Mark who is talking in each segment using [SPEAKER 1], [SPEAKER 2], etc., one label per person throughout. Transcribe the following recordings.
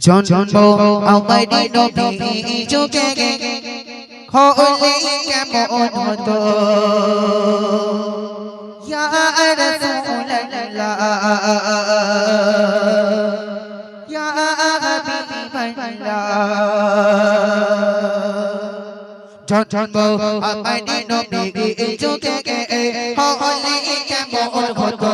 [SPEAKER 1] জন্ম আমারি নবী চোখে হলে কেমন হতো ইয়া রাসূলুল্লাহ ইয়া হাবিবাল্লাহ জন্ম আমারি নবী চোখে হলে কেমন হতো?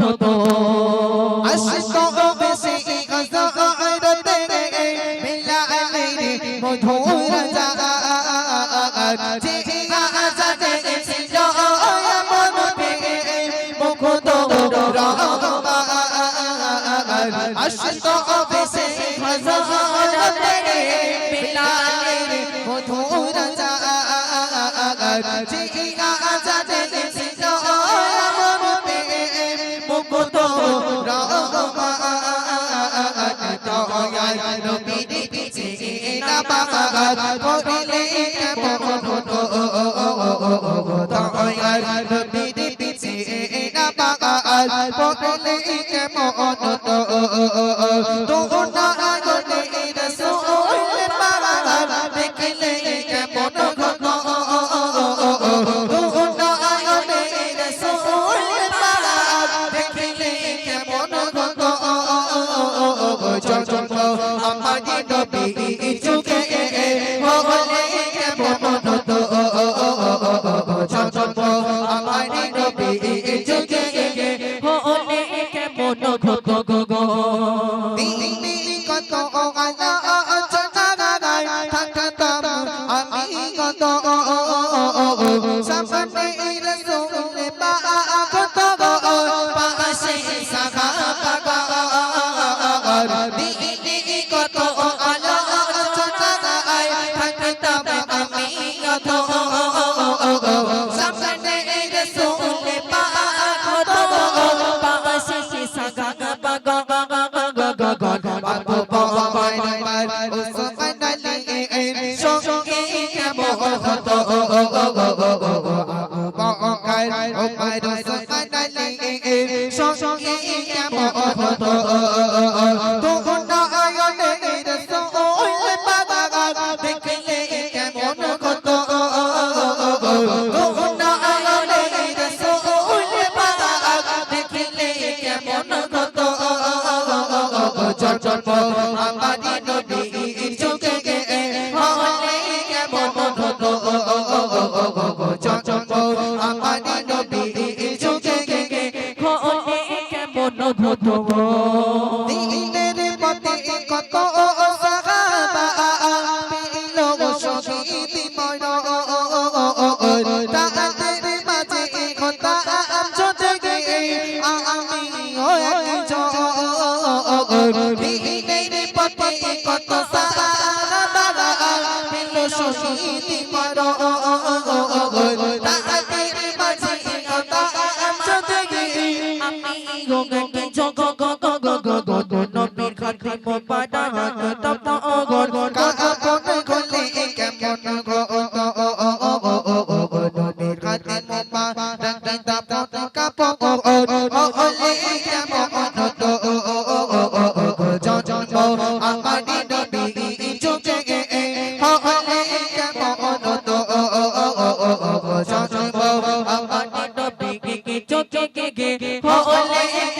[SPEAKER 1] ধতো মধুর জাগা مدھور جا جی آ جا دے সাদাত করিলে কেমন হতো দয়ার নবীর পিছে না বাগাল করিলে কেমন হতো দোনা আগনে রাসূল বাগাল
[SPEAKER 2] দেখিলে কেমন হতো
[SPEAKER 1] দোনা আগনে রাসূল বাগাল দেখিলে কেমন হতো চঞ্চল আমাদের নবী দিনে কত থাকতাম আমি কত সামনে রসুল পাশে সাগা বকার ওমর ওসমান আলী সঙ্গে কেমন হতো তখন আয়নে রসুল পাক দেখলে কেমন হতো তখন আয়নে রসুল পাক দেখলে কেমন হতো জন্ম আমারি কেমন দিনের পথে কত সাহাবা পেল শহীদ মরণ তাদের মাঝে কথা চলে গে একজন দিনের পথে কত সাহাবা পেল শহীদ মরণ তাদের মাঝে কথা চলে গে
[SPEAKER 2] আমি গঙ্গে জগ গো গো গো গো গো গো নবীর খাতি মো পাডা তপ গো গো
[SPEAKER 1] কাপন খোলে কেমন গো নদীর খাতে মোপা রঙে তাপন কাপন ওলে কেমন হতো জন্ম আমারি নবী চোখে হলে কেমন হতো জন্ম আমারি
[SPEAKER 2] নবী কে চোখে কে কে হলে
[SPEAKER 1] কেমন হতো তোমরা আয়নে রসুল পাক দেখলে কেমন হতো তোমরা আয়নে রসুল পাক দেখলে কেমন হতো জন্ম আমারি নবী যুগে হলে
[SPEAKER 2] কেমন হতো গো গো গো গো গো গো গো চ চ চ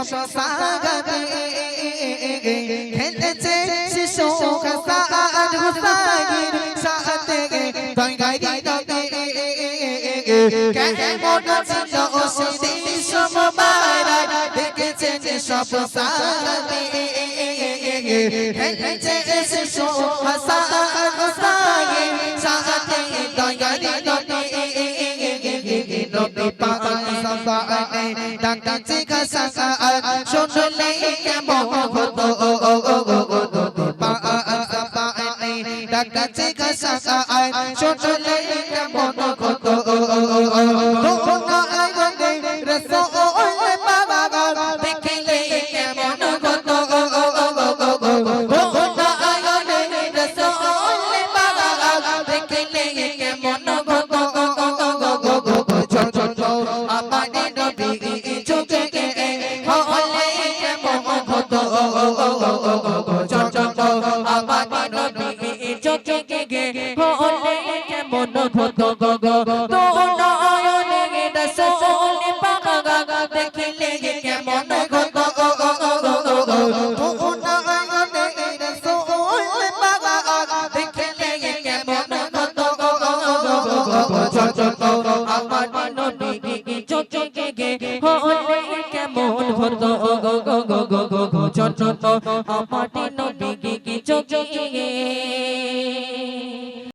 [SPEAKER 1] সব সাগাতে খেলেছে শিশু হাসান হুসাইন সাথে দঙ্গাই দতে কেমন ছিল সেদিন সোমবার? দেখেছেন সব সাগাতে খেলেছে শিশু হাসান সাবানে ডাকাছে খাসা শুনলে কেমন হতো? নবী পাক সাবানে ডাকাছে খাসা শুনলে হতো
[SPEAKER 2] গো তো নয়নে রসুল পাক দেখলে কেমন গে আমাদের নবী চোখে গে